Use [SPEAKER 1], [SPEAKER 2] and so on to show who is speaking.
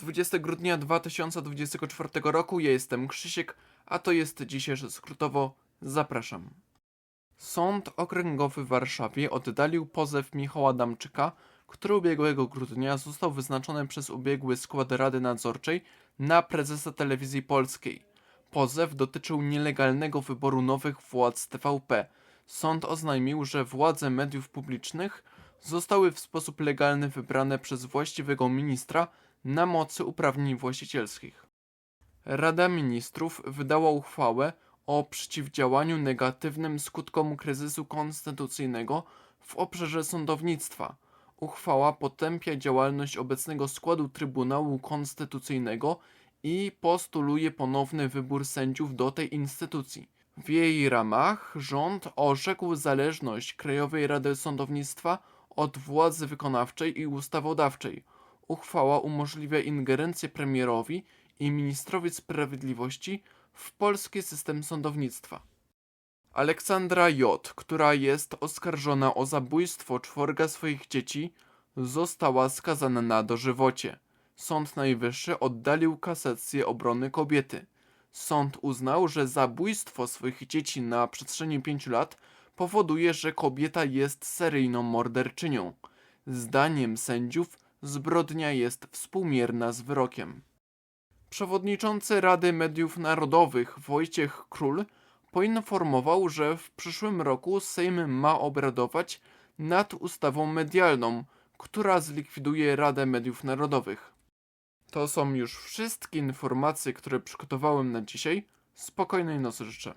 [SPEAKER 1] 20 grudnia 2024 roku. Ja jestem Krzysiek, a to jest dzisiejsze skrótowo. Zapraszam. Sąd Okręgowy w Warszawie oddalił pozew Michała Damczyka, który ubiegłego grudnia został wyznaczony przez ubiegły skład Rady Nadzorczej na prezesa telewizji polskiej. Pozew dotyczył nielegalnego wyboru nowych władz TVP. Sąd oznajmił, że władze mediów publicznych zostały w sposób legalny wybrane przez właściwego ministra na mocy uprawnień właścicielskich. Rada Ministrów wydała uchwałę o przeciwdziałaniu negatywnym skutkom kryzysu konstytucyjnego w obszarze sądownictwa. Uchwała potępia działalność obecnego składu Trybunału Konstytucyjnego i postuluje ponowny wybór sędziów do tej instytucji. W jej ramach rząd orzekł zależność Krajowej Rady Sądownictwa od władzy wykonawczej i ustawodawczej. Uchwała umożliwia ingerencję premierowi i ministrowi sprawiedliwości w polski system sądownictwa. Aleksandra J., która jest oskarżona o zabójstwo czworga swoich dzieci, została skazana na dożywocie. Sąd Najwyższy oddalił kasację obrony kobiety. Sąd uznał, że zabójstwo swoich dzieci na przestrzeni pięciu lat powoduje, że kobieta jest seryjną morderczynią. Zdaniem sędziów zbrodnia jest współmierna z wyrokiem. Przewodniczący Rady Mediów Narodowych Wojciech Król poinformował, że w przyszłym roku Sejm ma obradować nad ustawą medialną, która zlikwiduje Radę Mediów Narodowych. To są już wszystkie informacje, które przygotowałem na dzisiaj. Spokojnej nocy życzę.